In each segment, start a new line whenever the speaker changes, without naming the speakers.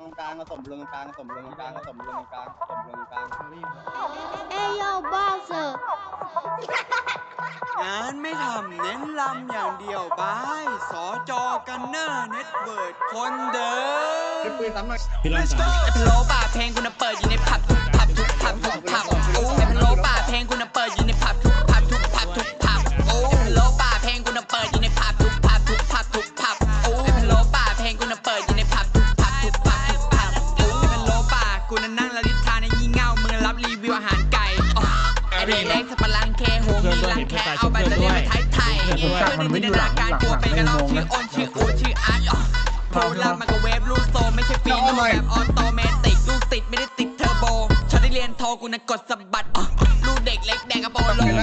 ตรงกลางผสมลงกลางผสมลงกลางผสมลงกลางผสมลงกลาง
เอยโยบ้าเซอร์
งานไม่ทำเน้นลำอย่างเดียวบายสอจอกันเนอร์เน็ตเวิร์ดคนเดิม
ปืนซ้ำหน่อย
พี่ลองตาม
ไอ้พะโล้ป่าเพลงกูน่ะเปิดอยู่ในผับทุกผับทุกผับทุกผับ เด็กเล็กสับปะรังเคโหมีรังแคเอาแบตเตอรี่มาไทยไทยเพื่อนในจินตนาการกลัวเป็นกระรอกชื่ออ้นชื่ออูชื่ออาร์ตอ๋อโทรลำมันก็เวฟลูกโซไม่ใช่ฟีโนแบบออโตเมติกลูกติดไม่ได้ติดเทอร์โบฉันได้เรียนโทรกูนะกดสะบัดอะลูกเด็กเล็กแดงกระโปรงลงเจียวน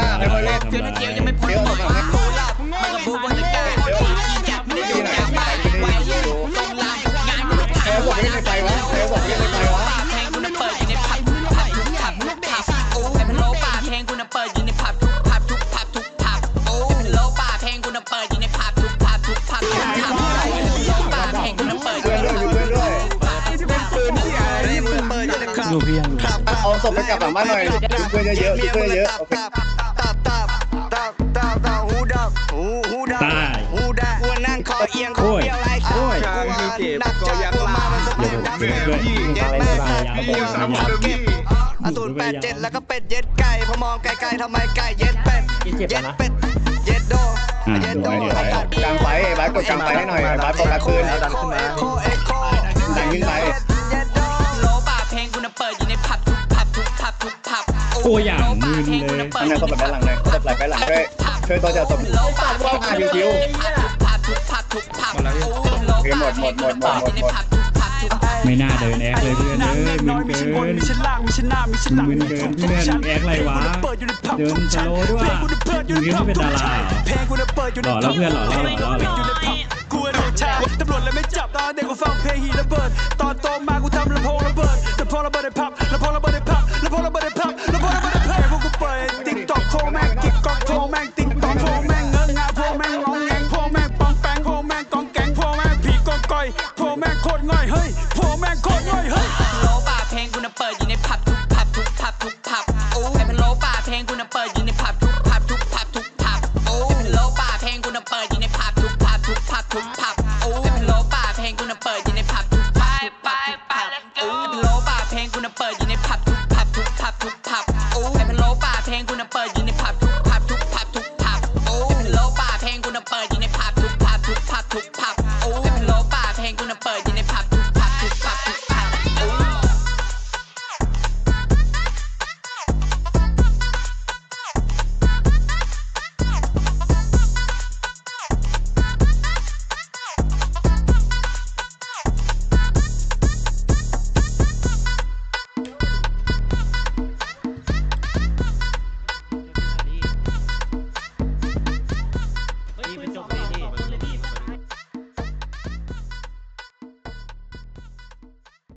ะเจียวยังไม่พ้น พ
ไปก
ลับ
หลังบ้านหน่อยเพื่อนเยอะๆเพื่อนเยอะโอเค
ตับตับตับตับตับหูดับหูหูดับ
ตาย
หูดับอ้วนนั่งคอเอียงคอ
โอ้ย
เดียวไรโอ้ยกูว่านักจับกูมามันส
เดี๋ยว
มั
ผม
ย
เดี๋ยวผม
เย็ด
ไป
แม่
ไปยาว
พี่
ไป
สาม
ยาว
เก็บอะศูนย์แปดเจ็ดแล้วก็เป็ดเย็ดไก่พอมองไกลๆทำไมไก่เย็ดเป็ดเย็ดเป็ดเย็ดโดเย็ดโด
กลางไฟไอ้บาสกดกลางไฟให้หน่อยบาสโฟกัสปืน
ดันขึ้นมาเอ็กโคเอ็กโค
ดันขึ้นไป
ผับ
โอ้ยอย่างมึนเลย
อันนั้นศพแบบด้านหลังหน่อยศพไหลไปหลังด้วยช่วยตัวจะศพ
โลป่าเพลงกูนะ
คิ
เปิ
ว
ด
คิ
อ
ว
ยู่นผับทุกผับทุกผับโอ้โลป่าเพลงกูนะเปิดอยู่ในผับทุกผับทุกผับ
ไม่น่าเดินแอคเลยเพื่อนเอ้ยมึนเกิน
มีชั้นล่างมีชั้นหน้ามีชั้นหลัง
มึนเกินเพื่อนแอคไรวะ
เปิดอยู่ในผับ
เดินสโลด้วย
เพลงกูน่ะเปิดอยู่ในผับ
มึงคิดว่าเป็นดาราเหรอ
เพลงกูน่ะเปิดอยู่ใน
หล่อแล้วเพื่อนหล่อแล้วหล่อแล้วหล่อแล้ว
อยู่ในผับกูโดนแช่ตำรวจเลยไม่จับตอนเด็กกูฟังเพลงฮีระเบิด ตอนโตมากูทำลำโพงระเบิดลำโพงระเบิดในผับลำโพงระเบิดในผับลำโพงระเบิ Gracias.